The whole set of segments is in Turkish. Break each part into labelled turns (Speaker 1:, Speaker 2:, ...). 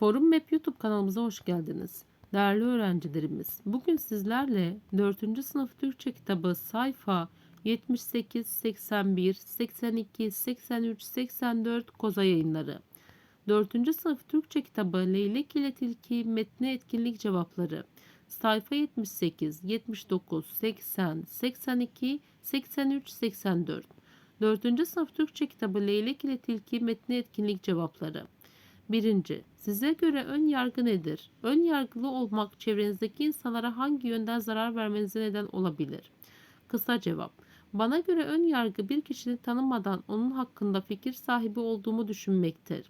Speaker 1: Forum Map YouTube kanalımıza hoş geldiniz. Değerli öğrencilerimiz, bugün sizlerle 4. sınıf Türkçe kitabı sayfa 78, 81, 82, 83, 84 Koza yayınları. 4. sınıf Türkçe kitabı Leylek ile Tilki metne etkinlik cevapları. Sayfa 78, 79, 80, 82, 83, 84. 4. sınıf Türkçe kitabı Leylek ile Tilki metne etkinlik cevapları. Birinci, size göre ön yargı nedir? Ön yargılı olmak çevrenizdeki insanlara hangi yönden zarar vermenize neden olabilir? Kısa cevap. Bana göre ön yargı bir kişinin tanımadan onun hakkında fikir sahibi olduğumu düşünmektir.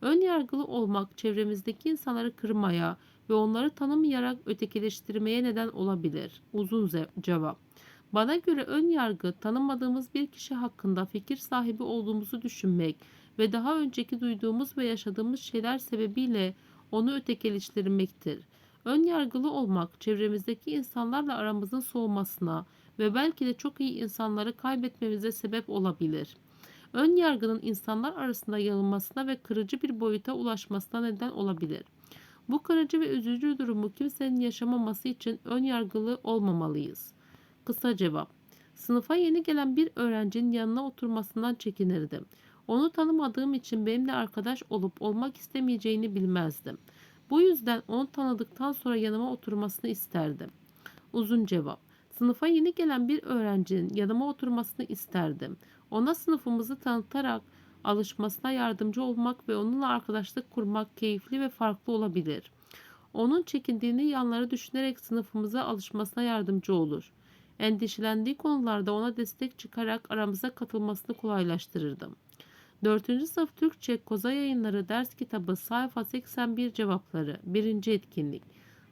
Speaker 1: Ön yargılı olmak çevremizdeki insanları kırmaya ve onları tanımayarak ötekileştirmeye neden olabilir. Uzun cevap. Bana göre ön yargı tanımadığımız bir kişi hakkında fikir sahibi olduğumuzu düşünmek ve daha önceki duyduğumuz ve yaşadığımız şeyler sebebiyle onu ötekileştirmektir. Ön yargılı olmak çevremizdeki insanlarla aramızın soğumasına ve belki de çok iyi insanları kaybetmemize sebep olabilir. Ön yargının insanlar arasında yayılmasına ve kırıcı bir boyuta ulaşmasına neden olabilir. Bu kırıcı ve üzücü durumu kimsenin yaşamaması için ön yargılı olmamalıyız. Kısa cevap. Sınıfa yeni gelen bir öğrencinin yanına oturmasından çekinirdim. Onu tanımadığım için benimle arkadaş olup olmak istemeyeceğini bilmezdim. Bu yüzden onu tanıdıktan sonra yanıma oturmasını isterdim. Uzun cevap. Sınıfa yeni gelen bir öğrencinin yanıma oturmasını isterdim. Ona sınıfımızı tanıtarak alışmasına yardımcı olmak ve onunla arkadaşlık kurmak keyifli ve farklı olabilir. Onun çekindiğini yanları düşünerek sınıfımıza alışmasına yardımcı olur. Endişelendiği konularda ona destek çıkarak aramıza katılmasını kolaylaştırırdım. 4. sınıf Türkçe Koza Yayınları ders kitabı sayfa 81 cevapları 1. etkinlik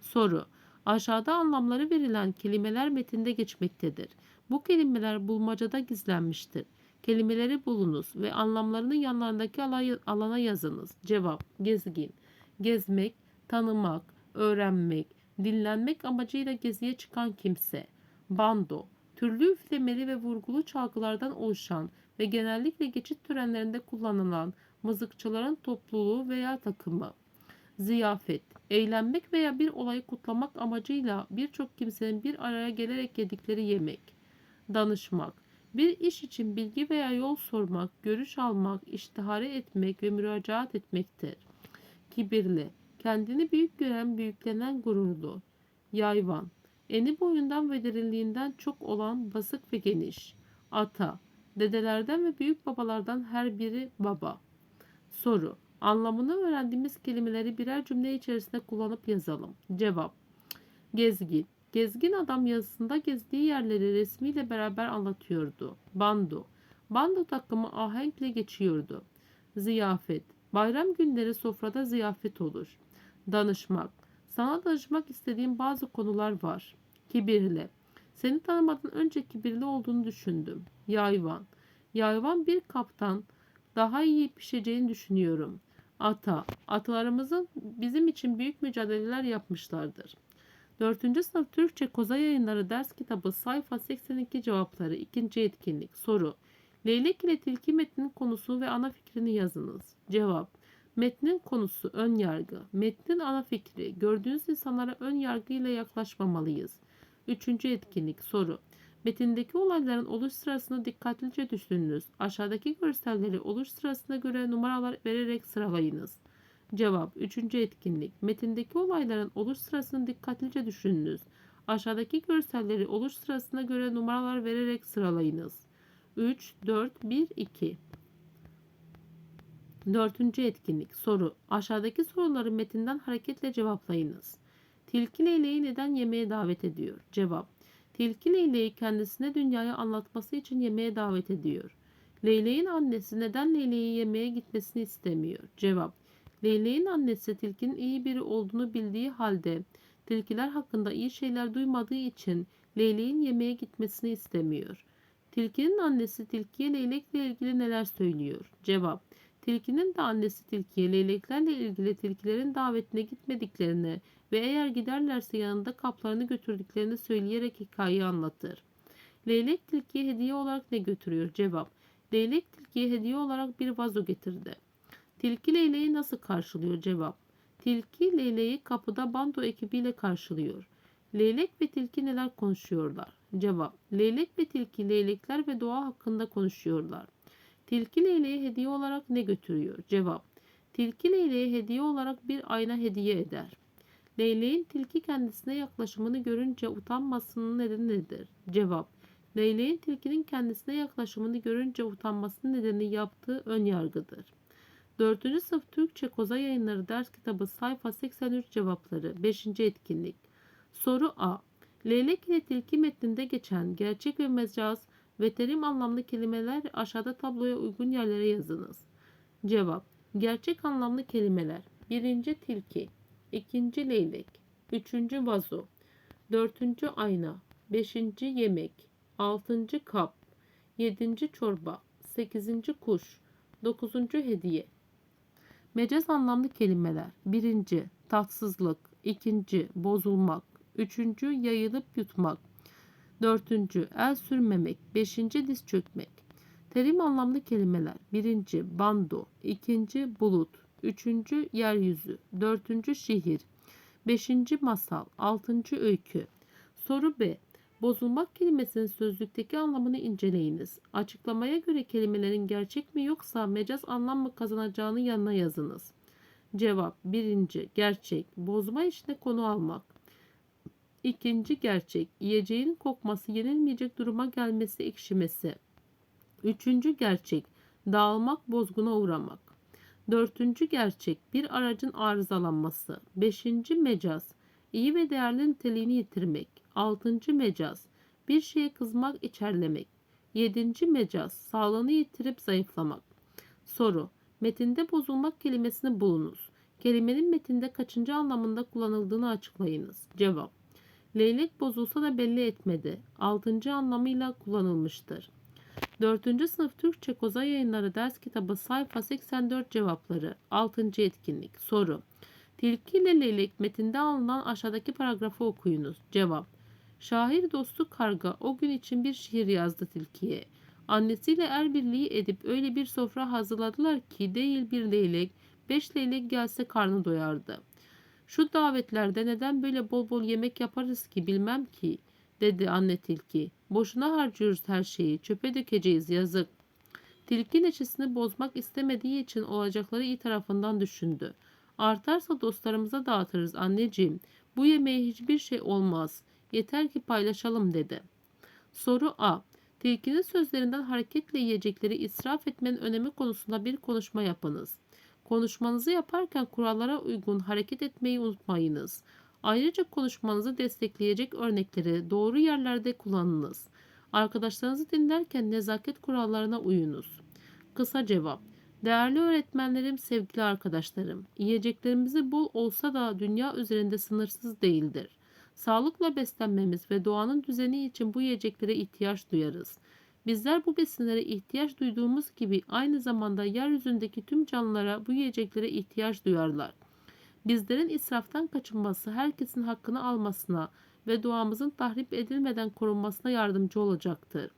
Speaker 1: Soru Aşağıda anlamları verilen kelimeler metinde geçmektedir. Bu kelimeler bulmacada gizlenmiştir. Kelimeleri bulunuz ve anlamlarını yanlarındaki alana yazınız. Cevap Gezgin Gezmek, tanımak, öğrenmek, dinlenmek amacıyla geziye çıkan kimse. Bando Türlü üflemeli ve vurgulu çalgılardan oluşan ve genellikle geçit törenlerinde kullanılan mızıkçıların topluluğu veya takımı. Ziyafet, eğlenmek veya bir olayı kutlamak amacıyla birçok kimsenin bir araya gelerek yedikleri yemek. Danışmak, bir iş için bilgi veya yol sormak, görüş almak, iştihare etmek ve müracaat etmektir. Kibirli, kendini büyük gören, büyüklenen gururlu. Yayvan, eni boyundan ve derinliğinden çok olan basık ve geniş. Ata, dedelerden ve büyük babalardan her biri baba. Soru. Anlamını öğrendiğimiz kelimeleri birer cümle içerisinde kullanıp yazalım. Cevap. Gezgin. Gezgin adam yazısında gezdiği yerleri resmiyle beraber anlatıyordu. Bando. Bando takımı ahenkle geçiyordu. Ziyafet. Bayram günleri sofrada ziyafet olur. Danışmak. Sana danışmak istediğim bazı konular var. Kibirli. Seni tanımadan önce kibirli olduğunu düşündüm. Yayvan. Yayvan bir kaptan daha iyi pişeceğini düşünüyorum. Ata. Atalarımızın bizim için büyük mücadeleler yapmışlardır. 4. sınıf Türkçe Koza Yayınları ders kitabı sayfa 82 cevapları 2. etkinlik soru. Leylek ile tilki metnin konusu ve ana fikrini yazınız. Cevap. Metnin konusu ön yargı. Metnin ana fikri. Gördüğünüz insanlara ön yargıyla yaklaşmamalıyız. 3. etkinlik soru. Metindeki olayların oluş sırasını dikkatlice düşününüz. Aşağıdaki görselleri oluş sırasına göre numaralar vererek sıralayınız. Cevap 3. etkinlik. Metindeki olayların oluş sırasını dikkatlice düşününüz. Aşağıdaki görselleri oluş sırasına göre numaralar vererek sıralayınız. 3, 4, 1, 2. Dördüncü etkinlik. Soru. Aşağıdaki soruları metinden hareketle cevaplayınız. Tilki leyleği neden yemeğe davet ediyor? Cevap. Tilki leyleği kendisine dünyayı anlatması için yemeğe davet ediyor. Leyleğin annesi neden leyleği yemeğe gitmesini istemiyor? Cevap. Leyleğin annesi tilkinin iyi biri olduğunu bildiği halde tilkiler hakkında iyi şeyler duymadığı için leyleğin yemeğe gitmesini istemiyor. Tilkinin annesi tilkiye leylekle ilgili neler söylüyor? Cevap. Tilkinin de annesi tilkiye leyleklerle ilgili tilkilerin davetine gitmediklerini ve eğer giderlerse yanında kaplarını götürdüklerini söyleyerek hikayeyi anlatır. Leylek tilkiye hediye olarak ne götürüyor? Cevap. Leylek tilkiye hediye olarak bir vazo getirdi. Tilki leyleği nasıl karşılıyor? Cevap. Tilki leyleği kapıda bando ekibiyle karşılıyor. Leylek ve tilki neler konuşuyorlar? Cevap. Leylek ve tilki leylekler ve doğa hakkında konuşuyorlar. Tilki leyleğe hediye olarak ne götürüyor? Cevap. Tilki leyleğe hediye olarak bir ayna hediye eder. Leyleğin tilki kendisine yaklaşımını görünce utanmasının nedeni nedir? Cevap. Leyleğin tilkinin kendisine yaklaşımını görünce utanmasının nedeni yaptığı ön yargıdır. 4. sınıf Türkçe Koza Yayınları ders kitabı sayfa 83 cevapları 5. etkinlik. Soru A. Leylek ile tilki metninde geçen gerçek ve mecaz ve terim anlamlı kelimeler aşağıda tabloya uygun yerlere yazınız. Cevap. Gerçek anlamlı kelimeler. 1. tilki, 2. leylek, 3. vazo, 4. ayna, 5. yemek, 6. kap, 7. çorba, 8. kuş, 9. hediye. Mecaz anlamlı kelimeler. 1. tatsızlık, 2. bozulmak, 3. yayılıp yutmak, 4. el sürmemek, 5. diz çökmek. Terim anlamlı kelimeler. 1. bando, 2. bulut, 3. yeryüzü, 4. şehir, 5. masal, 6. öykü. Soru B. Bozulmak kelimesinin sözlükteki anlamını inceleyiniz. Açıklamaya göre kelimelerin gerçek mi yoksa mecaz anlam mı kazanacağını yanına yazınız. Cevap 1. Gerçek. Bozma işine konu almak. İkinci gerçek. Yiyeceğin kokması, yenilmeyecek duruma gelmesi, ekşimesi. Üçüncü gerçek. Dağılmak, bozguna uğramak. Dördüncü gerçek. Bir aracın arızalanması. Beşinci mecaz. iyi ve değerli niteliğini yitirmek. Altıncı mecaz. Bir şeye kızmak, içerlemek. Yedinci mecaz. Sağlığını yitirip zayıflamak. Soru. Metinde bozulmak kelimesini bulunuz. Kelimenin metinde kaçıncı anlamında kullanıldığını açıklayınız. Cevap. Leylek bozulsa da belli etmedi. Altıncı anlamıyla kullanılmıştır. 4. sınıf Türkçe Koza Yayınları ders kitabı sayfa 84 cevapları 6. etkinlik soru Tilki ile leylek metinde alınan aşağıdaki paragrafı okuyunuz. Cevap Şair dostu karga o gün için bir şiir yazdı tilkiye. Annesiyle er birliği edip öyle bir sofra hazırladılar ki değil bir leylek, beş leylek gelse karnı doyardı. Şu davetlerde neden böyle bol bol yemek yaparız ki bilmem ki dedi anne tilki. Boşuna harcıyoruz her şeyi çöpe dökeceğiz yazık. Tilki neşesini bozmak istemediği için olacakları iyi tarafından düşündü. Artarsa dostlarımıza dağıtırız anneciğim. Bu yemeğe hiçbir şey olmaz. Yeter ki paylaşalım dedi. Soru A. Tilkinin sözlerinden hareketle yiyecekleri israf etmenin önemi konusunda bir konuşma yapınız. Konuşmanızı yaparken kurallara uygun hareket etmeyi unutmayınız. Ayrıca konuşmanızı destekleyecek örnekleri doğru yerlerde kullanınız. Arkadaşlarınızı dinlerken nezaket kurallarına uyunuz. Kısa cevap. Değerli öğretmenlerim, sevgili arkadaşlarım, yiyeceklerimizi bol olsa da dünya üzerinde sınırsız değildir. Sağlıkla beslenmemiz ve doğanın düzeni için bu yiyeceklere ihtiyaç duyarız. Bizler bu besinlere ihtiyaç duyduğumuz gibi aynı zamanda yeryüzündeki tüm canlılara bu yiyeceklere ihtiyaç duyarlar. Bizlerin israftan kaçınması herkesin hakkını almasına ve doğamızın tahrip edilmeden korunmasına yardımcı olacaktır.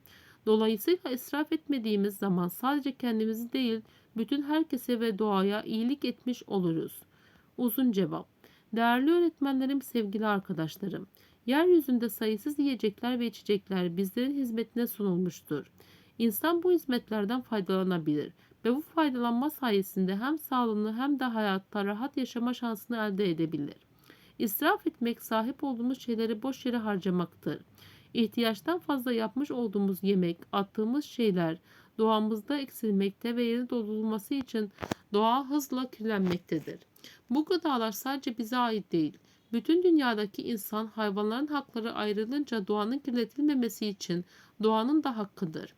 Speaker 1: Dolayısıyla israf etmediğimiz zaman sadece kendimizi değil bütün herkese ve doğaya iyilik etmiş oluruz. Uzun cevap. Değerli öğretmenlerim, sevgili arkadaşlarım. Yeryüzünde sayısız yiyecekler ve içecekler bizlerin hizmetine sunulmuştur. İnsan bu hizmetlerden faydalanabilir ve bu faydalanma sayesinde hem sağlığını hem de hayatta rahat yaşama şansını elde edebilir. İsraf etmek sahip olduğumuz şeyleri boş yere harcamaktır. İhtiyaçtan fazla yapmış olduğumuz yemek, attığımız şeyler doğamızda eksilmekte ve yeni doldurulması için doğa hızla kirlenmektedir. Bu gıdalar sadece bize ait değil. Bütün dünyadaki insan hayvanların hakları ayrılınca doğanın kirletilmemesi için doğanın da hakkıdır.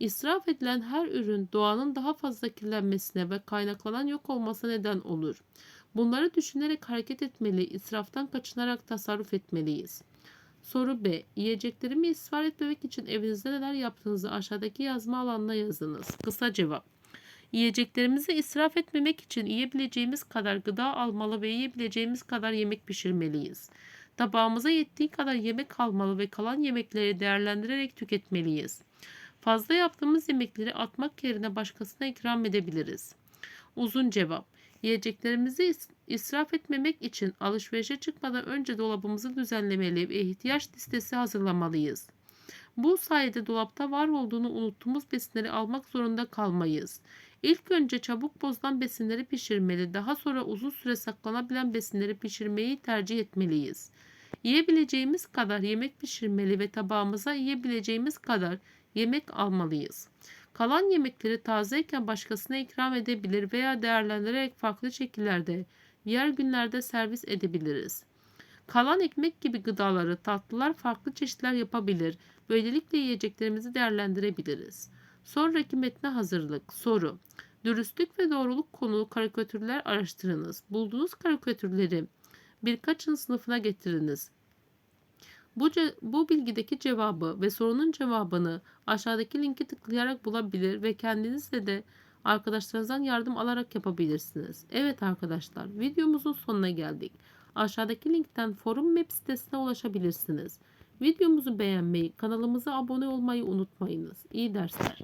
Speaker 1: İsraf edilen her ürün doğanın daha fazla kirlenmesine ve kaynaklanan yok olmasına neden olur. Bunları düşünerek hareket etmeli, israftan kaçınarak tasarruf etmeliyiz. Soru B. Yiyeceklerimi israf etmemek için evinizde neler yaptığınızı aşağıdaki yazma alanına yazınız. Kısa cevap. Yiyeceklerimizi israf etmemek için yiyebileceğimiz kadar gıda almalı ve yiyebileceğimiz kadar yemek pişirmeliyiz. Tabağımıza yettiği kadar yemek almalı ve kalan yemekleri değerlendirerek tüketmeliyiz. Fazla yaptığımız yemekleri atmak yerine başkasına ikram edebiliriz. Uzun cevap. Yiyeceklerimizi is- israf etmemek için alışverişe çıkmadan önce dolabımızı düzenlemeli ve ihtiyaç listesi hazırlamalıyız. Bu sayede dolapta var olduğunu unuttuğumuz besinleri almak zorunda kalmayız. İlk önce çabuk bozulan besinleri pişirmeli, daha sonra uzun süre saklanabilen besinleri pişirmeyi tercih etmeliyiz. Yiyebileceğimiz kadar yemek pişirmeli ve tabağımıza yiyebileceğimiz kadar yemek almalıyız. Kalan yemekleri tazeyken başkasına ikram edebilir veya değerlendirerek farklı şekillerde diğer günlerde servis edebiliriz. Kalan ekmek gibi gıdaları, tatlılar farklı çeşitler yapabilir. Böylelikle yiyeceklerimizi değerlendirebiliriz. Sonraki metne hazırlık. Soru. Dürüstlük ve doğruluk konulu karikatürler araştırınız. Bulduğunuz karikatürleri birkaçın sınıfına getiriniz. Bu, bu bilgideki cevabı ve sorunun cevabını aşağıdaki linki tıklayarak bulabilir ve kendinizle de arkadaşlarınızdan yardım alarak yapabilirsiniz. Evet arkadaşlar videomuzun sonuna geldik. Aşağıdaki linkten forum web sitesine ulaşabilirsiniz. Videomuzu beğenmeyi, kanalımıza abone olmayı unutmayınız. İyi dersler.